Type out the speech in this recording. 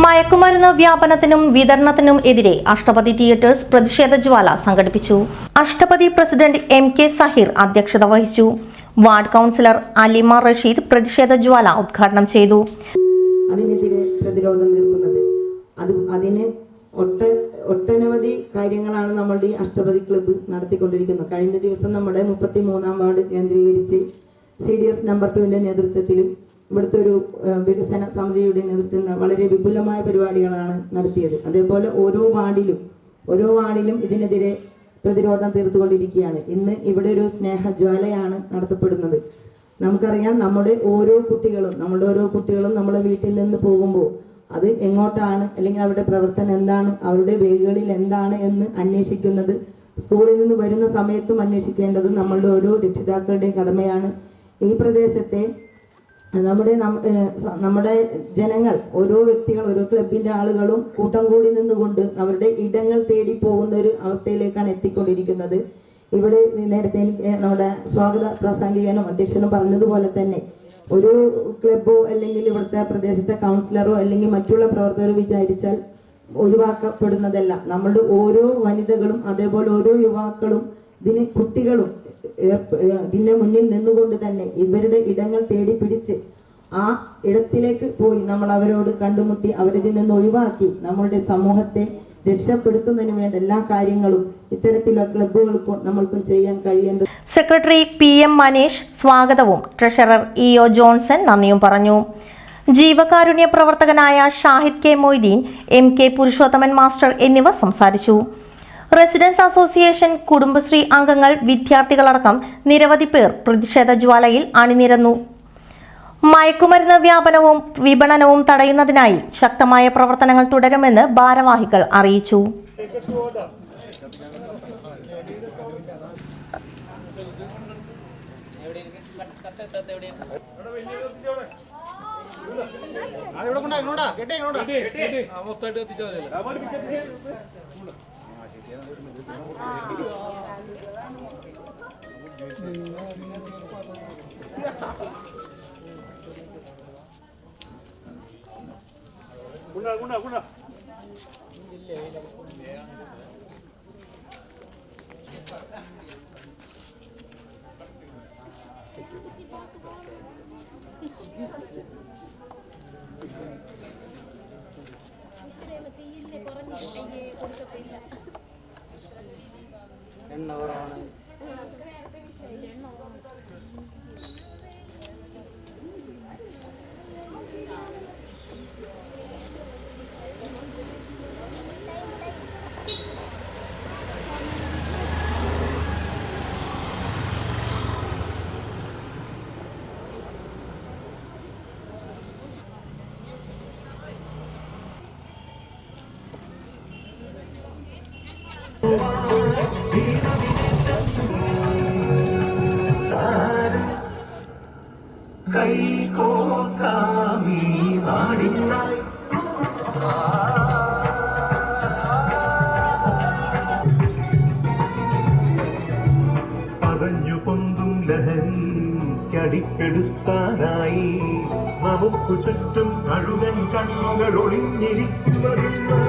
മയക്കുമരുന്ന് വ്യാപനത്തിനും വിതരണത്തിനും എതിരെ അഷ്ടപതി തിയേറ്റേഴ്സ് പ്രതിഷേധ ജ്വാല സംഘടിപ്പിച്ചു. Ashtapadi president M K Sahir അധ്യക്ഷത വഹിച്ചു. വാർഡ് കൗൺസിലർ അലിമ റഷീദ് പ്രതിഷേധ ജ്വാല ഉദ്ഘാടനം ചെയ്തു. പ്രതിരോധം ഒട്ട ഒട്ടനവധി കാര്യങ്ങളാണ് നമ്മളുടെ ഈ അഷ്ടപതി ക്ലബ്ബ് നടത്തിക്കൊണ്ടിരിക്കുന്നത്. കഴിഞ്ഞ ദിവസം നമ്മുടെ മുപ്പത്തി മൂന്നാം വാർഡ് കേന്ദ്രീകരിച്ച് സി ഡി എസ് നമ്പർ ടുവിന്റെ നേതൃത്വത്തിലും ഇവിടുത്തെ ഒരു വികസന സമിതിയുടെ നേതൃത്വത്തിൽ വളരെ വിപുലമായ പരിപാടികളാണ് നടത്തിയത്. അതേപോലെ ഓരോ വാർഡിലും ഓരോ വാർഡിലും ഇതിനെതിരെ പ്രതിരോധം തീർത്തുകൊണ്ടിരിക്കുകയാണ്. ഇന്ന് ഇവിടെ ഒരു സ്നേഹജ്വാലയാണ് നടത്തപ്പെടുന്നത്. നമുക്കറിയാം നമ്മുടെ ഓരോ കുട്ടികളും നമ്മുടെ ഓരോ കുട്ടികളും നമ്മുടെ വീട്ടിൽ നിന്ന് പോകുമ്പോൾ അത് എങ്ങോട്ടാണ് അല്ലെങ്കിൽ അവരുടെ പ്രവർത്തനം എന്താണ് അവരുടെ വേഗകളിൽ എന്താണ് എന്ന് അന്വേഷിക്കുന്നത് സ്കൂളിൽ നിന്ന് വരുന്ന സമയത്തും അന്വേഷിക്കേണ്ടത് നമ്മളുടെ ഓരോ രക്ഷിതാക്കളുടെയും കടമയാണ്. ഈ പ്രദേശത്തെ നമ്മുടെ നമ്മുടെ ജനങ്ങൾ ഓരോ വ്യക്തികൾ ഓരോ ക്ലബിന്റെ ആളുകളും കൂട്ടം കൂടി നിന്നുകൊണ്ട് അവരുടെ ഇടങ്ങൾ തേടി പോകുന്ന ഒരു അവസ്ഥയിലേക്കാണ് എത്തിക്കൊണ്ടിരിക്കുന്നത്. ഇവിടെ നേരത്തെ എനിക്ക് നമ്മുടെ സ്വാഗത പ്രാസംഗികനും അധ്യക്ഷനും പറഞ്ഞതുപോലെ തന്നെ ഒരു ക്ലബോ അല്ലെങ്കിൽ ഇവിടുത്തെ പ്രദേശത്തെ കൗൺസിലറോ അല്ലെങ്കിൽ മറ്റുള്ള പ്രവർത്തകരോ വിചാരിച്ചാൽ ഒഴിവാക്കപ്പെടുന്നതല്ല. നമ്മളുടെ ഓരോ വനിതകളും അതേപോലെ ഓരോ യുവാക്കളും ഇതിന് കുട്ടികളും ഇതിന്റെ മുന്നിൽ നിന്നുകൊണ്ട് തന്നെ ഇവരുടെ ഇടങ്ങൾ തേടി പിടിച്ച് ആ ഇടത്തിലേക്ക് പോയി നമ്മൾ അവരോട് കണ്ടുമുട്ടി അവരിതിൽ നിന്ന് ഒഴിവാക്കി നമ്മളുടെ സമൂഹത്തെ രക്ഷപ്പെടുത്തുന്നതിന് വേണ്ട എല്ലാ കാര്യങ്ങളും ഇത്തരത്തിലുള്ള ക്ലബ്ബുകൾക്കും നമ്മൾക്കും ചെയ്യാൻ കഴിയേണ്ടത്. സെക്രട്ടറി പി എം മനീഷ് സ്വാഗതവും. ട്രഷറർ ഇ ഒ ജോൺസൺ നന്ദിയും പറഞ്ഞു. ജീവകാരുണ്യ പ്രവർത്തകനായ Shahid K Moideen M K Purushothaman master എന്നിവർ സംസാരിച്ചു. റെസിഡൻസ് അസോസിയേഷൻ കുടുംബശ്രീ അംഗങ്ങൾ വിദ്യാർത്ഥികളടക്കം നിരവധി പേർ പ്രതിഷേധ ജ്വാലയിൽ അണിനിരന്നു. മയക്കുമരുന്ന് വ്യാപനവും വിപണനവും തടയുന്നതിനായി ശക്തമായ പ്രവർത്തനങ്ങൾ തുടരുമെന്ന് ഭാരവാഹികൾ അറിയിച്ചു. ಗುಂಡ ಗುಂಡ ಗುಂಡ Thank you. എണ്ണ കുറവാണ്. പറഞ്ഞു പൊന്തും ലഹരിക്കടിപ്പെടുത്താനായി നമുക്കു ചുറ്റും കഴുകൻ കണ്ണുകൾ ഒളിഞ്ഞിരിക്കുന്നത്